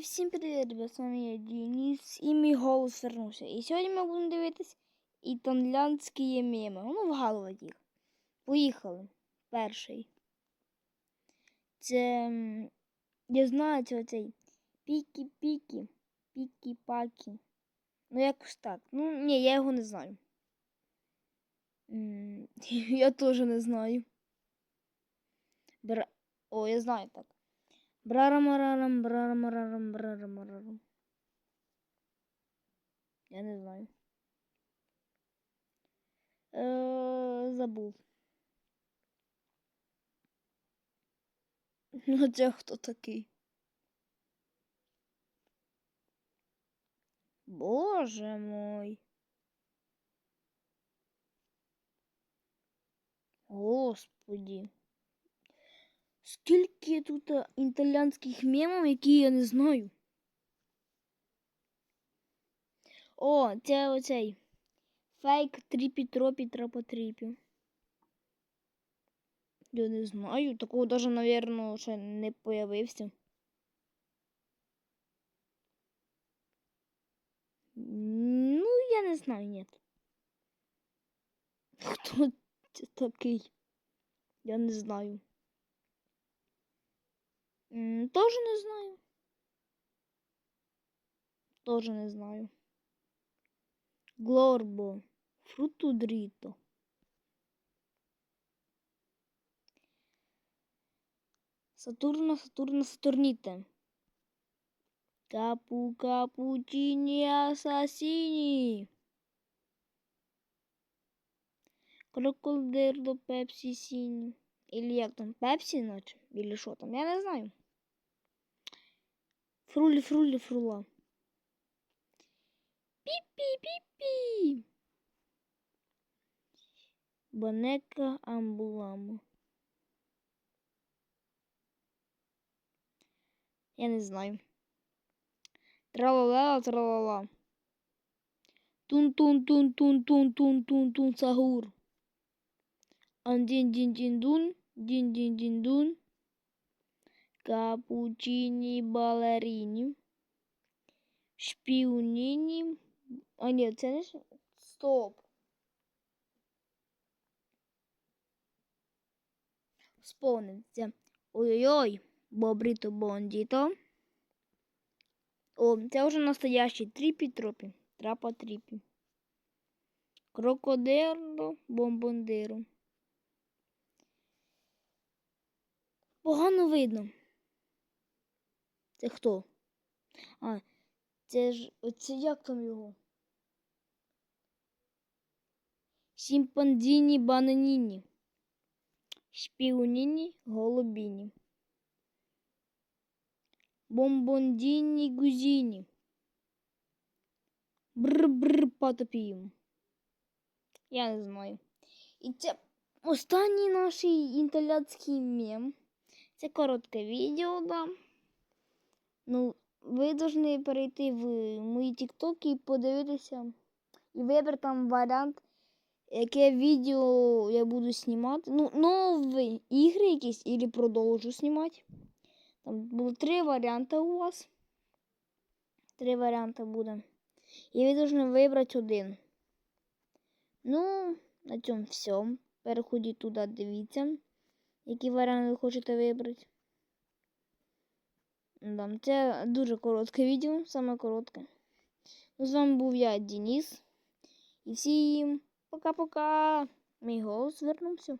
всім привіт, ребят, з вами я Денис і мій голос вернувся. І сьогодні ми будемо дивитись італіанські меми. Ну, вгадувати їх. Поїхали. Перший. Це. Я знаю, це оцей пікі-пікі, пікі-пакі. Ну, якось так. Ну, ні, я його не знаю. Я теж не знаю. Бра... О, я знаю так. Брарамарарам, брарамарарам, брарамарарам. Я не знаю. Е, забув. Ну, це хто такий? Боже мой. Господі. Скільки тут е, італійських мемів, які я не знаю. О, це оцей. Фейк тріпі тропі трапотріпі. Я не знаю. Такого даже, наверное, ще не появився. Ну, я не знаю, нет. Хто це такий? Я не знаю. Тоже не знаю. Тоже не знаю. Глорбо. Фруту дріто. Сатурна, Сатурна, Сатурніте. Капу, капучині, асасіні. Крокодило, пепсі, сіні. Или як там, пепсі, наче? Или що там, я не знаю. Фрулі, фрулі, фрула. Пі-пі-пі-пі. Банека амбулама. Я не знаю. Тралала, тралала. Тун-тун-тун-тун-тун-тун-тун-тун сагур. Андин-дин-дин-дун, дин-дин-дин-дун. Капучині балеріні. Шпіоніні. А ні, це не Стоп. Сповниться. Ой-ой-ой. Бобріто бондіто. О, це вже настоящий тріпі-тропі. Трапа-тріпі. Крокодило бомбондиро. Погано видно. Це хто? А, це ж оце як там його? Сімпанзіні бананіні. Шпіоніні голубіні. Бомбондіні гузіні. Бр-бр потопіємо. Я не знаю. І це останній наш італійський мем. Це коротке відео, да. Ну, ви повинні перейти в мої тіктоки і подивитися. І вибрати там варіант, яке відео я буду знімати. Ну, нові ігри якісь, або продовжу знімати. Там було три варіанти у вас. Три варіанти буде. І ви повинні вибрати один. Ну, на цьому все. Переходіть туди, дивіться, який варіант ви хочете вибрати. Да, це дуже коротке відео, саме коротке. Ну, з вами був я, Денис. І всім пока-пока. Мій голос звернувся.